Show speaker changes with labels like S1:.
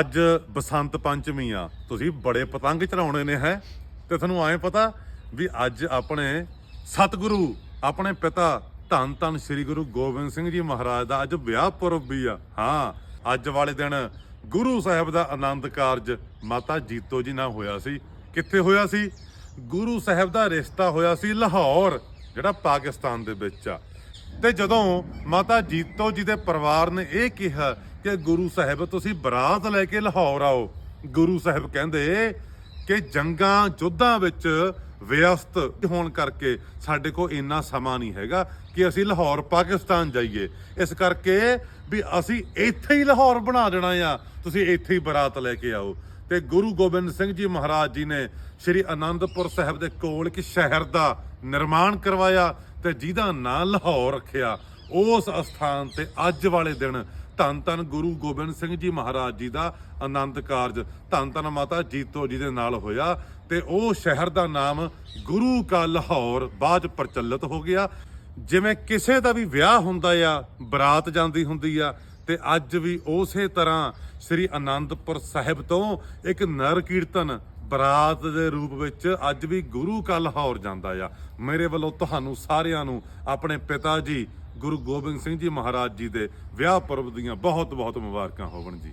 S1: ਅੱਜ ਬਸੰਤ ਪੰਚਮੀ ਆ, ਤੁਸੀਂ ਬੜੇ ਪਤੰਗ ਚੜਾਉਣੇ ਨੇ, ਹੈ? ਤੇ ਤੁਹਾਨੂੰ ਐਂ ਪਤਾ ਵੀ ਅੱਜ ਆਪਣੇ ਸਤਿਗੁਰੂ, ਆਪਣੇ ਪਿਤਾ ਧੰਨ ਧੰਨ ਸ੍ਰੀ ਗੁਰੂ ਗੋਬਿੰਦ ਸਿੰਘ ਜੀ ਮਹਾਰਾਜ ਦਾ ਅੱਜ ਵਿਆਹ ਪੁਰਬ ਵੀ ਆ। ਹਾਂ, ਅੱਜ ਵਾਲੇ ਦਿਨ ਗੁਰੂ ਸਾਹਿਬ ਦਾ ਆਨੰਦ ਕਾਰਜ ਮਾਤਾ ਜੀਤੋ ਜੀ ਨਾਲ ਹੋਇਆ ਸੀ। ਕਿੱਥੇ ਹੋਇਆ ਸੀ? ਗੁਰੂ ਸਾਹਿਬ ਦਾ ਰਿਸ਼ਤਾ ਹੋਇਆ ਸੀ ਲਾਹੌਰ, ਜਿਹੜਾ ਪਾਕਿਸਤਾਨ ਦੇ ਵਿੱਚ ਆ। ਤੇ ਜਦੋਂ ਮਾਤਾ ਜੀਤੋ ਜੀ ਦੇ ਪਰਿਵਾਰ ਨੇ ਇਹ ਕਿਹਾ ਕਿ ਗੁਰੂ ਸਾਹਿਬ, ਤੁਸੀਂ ਬਰਾਤ ਲੈ ਕੇ ਲਾਹੌਰ ਆਓ। ਗੁਰੂ ਸਾਹਿਬ ਕਹਿੰਦੇ ਕਿ ਜੰਗਾਂ ਯੁੱਧਾਂ ਵਿੱਚ ਵਿਅਸਤ ਹੋਣ ਕਰਕੇ ਸਾਡੇ ਕੋਲ ਇੰਨਾ ਸਮਾਂ ਨਹੀਂ ਹੈਗਾ ਕਿ ਅਸੀਂ ਲਾਹੌਰ, ਪਾਕਿਸਤਾਨ ਜਾਈਏ। ਇਸ ਕਰਕੇ ਵੀ ਅਸੀਂ ਇੱਥੇ ਹੀ ਲਾਹੌਰ ਬਣਾ ਦੇਣਾ ਆ। ਤੁਸੀਂ ਇੱਥੇ ਹੀ ਬਰਾਤ ਲੈ ਕੇ ਆਓ। ਤੇ ਗੁਰੂ ਗੋਬਿੰਦ ਸਿੰਘ ਜੀ ਮਹਾਰਾਜ ਜੀ ਨੇ ਸ੍ਰੀ ਅਨੰਦਪੁਰ ਸਾਹਿਬ ਦੇ ਕੋਲ ਇੱਕ ਸ਼ਹਿਰ ਦਾ ਨਿਰਮਾਣ ਕਰਵਾਇਆ। ਤੇ ਜਿਹਦਾ ਨਾਂ ਲਾਹੌਰ ਰੱਖਿਆ, ਉਸ ਅਸਥਾਨ ਤੇ ਅੱਜ ਵਾਲੇ ਦਿਨ ਧੰਨ ਧੰਨ ਗੁਰੂ ਗੋਬਿੰਦ ਸਿੰਘ ਜੀ ਮਹਾਰਾਜ ਜੀ ਦਾ ਆਨੰਦ ਕਾਰਜ, ਧੰਨ ਧੰਨ ਮਾਤਾ ਜੀਤੋ ਜੀ ਦੇ ਨਾਲ ਹੋਇਆ ਤੇ ਉਹ ਸ਼ਹਿਰ ਦਾ ਨਾਮ ਗੁਰੂ ਕਾ ਲਾਹੌਰ ਬਾਅਦ 'ਚ ਪ੍ਰਚਲਿਤ ਹੋ ਗਿਆ। ਜਿਵੇਂ ਕਿਸੇ ਦਾ ਵੀ ਵਿਆਹ ਹੁੰਦਾ ਆ, ਬਰਾਤ ਜਾਂਦੀ ਹੁੰਦੀ ਆ, ਤੇ ਅੱਜ ਵੀ ਉਸੇ ਤਰ੍ਹਾਂ ਸ੍ਰੀ ਅਨੰਦਪੁਰ ਸਾਹਿਬ ਤੋਂ ਇੱਕ ਨਰ ਕੀਰਤਨ ਬਰਾਤ ਦੇ ਰੂਪ ਵਿੱਚ ਅੱਜ ਵੀ ਗੁਰੂ ਕਾ ਲਾਹੌਰ ਜਾਂਦਾ ਆ। ਮੇਰੇ ਵੱਲੋਂ ਤੁਹਾਨੂੰ ਸਾਰਿਆਂ ਨੂੰ ਆਪਣੇ ਪਿਤਾ ਜੀ, ਗੁਰੂ ਗੋਬਿੰਦ ਸਿੰਘ ਜੀ ਮਹਾਰਾਜ ਜੀ ਦੇ ਵਿਆਹ ਪੁਰਬ ਦੀਆਂ ਬਹੁਤ ਬਹੁਤ ਮੁਬਾਰਕਾਂ, ਹੋਵਣ ਜੀ।